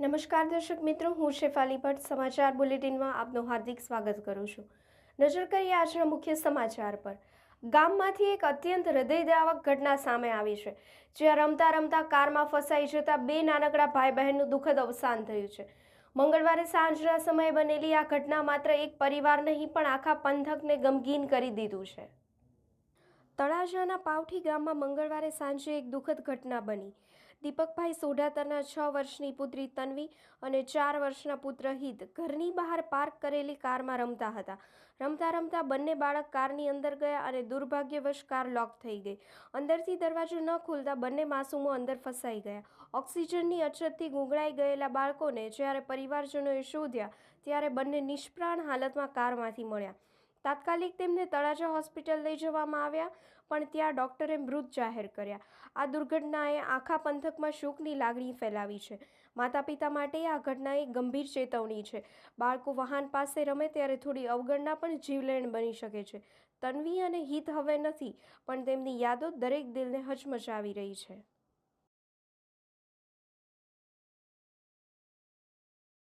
નમસ્કાર દર્શક મિત્રો, હું શેફાલી ભટ્ટ, સમાચાર બુલેટિનમાં આપનું હાર્દિક સ્વાગત કરું છું. નજર કરીએ આજના મુખ્ય સમાચાર પર. ગામમાંથી એક અત્યંત હૃદયદ્રાવક ઘટના સામે આવી છે, જ્યાં રમતા રમતા કારમાં ફસાઈ જતા બે નાનકડા ભાઈ બહેનનું દુઃખદ અવસાન થયું છે. મંગળવારે સાંજના સમયે બનેલી આ ઘટના માત્ર એક પરિવાર નહીં, પણ આખા પંથકને ગમગીન કરી દીધું છે. તળાજાના પાવઠી ગામમાં મંગળવારે સાંજે એક દુઃખદ ઘટના બની. દીપકભાઈ સોઢાતરના છ વર્ષની પુત્રી તન્વી અને ચાર વર્ષના પુત્ર હિત ઘરની બહાર પાર્ક કરેલી કારમાં રમતા હતા. રમતા રમતા બંને બાળક કારની અંદર ગયા અને દુર્ભાગ્યવશ કાર લોક થઈ ગઈ. અંદરથી દરવાજો ન ખુલતા બંને માસૂમો અંદર ફસાઈ ગયા. ઓક્સિજનની અછતથી ગૂંગળાઈ ગયેલા બાળકોને જ્યારે પરિવારજનોએ શોધ્યા ત્યારે બંને નિષ્પ્રાણ હાલતમાં કારમાંથી મળ્યા. તાત્કાલિક તેમને તળાજા હોસ્પિટલ લઈ જવામાં આવ્યા, પણ ત્યાં ડૉક્ટરે મૃત જાહેર કર્યા. આ દુર્ઘટનાએ આખા પંથકમાં શોકની લાગણી ફેલાવી છે. માતા પિતા માટે આ ઘટના એક ગંભીર ચેતવણી છે. બાળકો વાહન પાસે રમે ત્યારે થોડી અવગણના પણ જીવલેણ બની શકે છે. તન્વી અને હિત હવે નથી, પણ તેમની યાદો દરેક દિલને હચમચાવી રહી છે.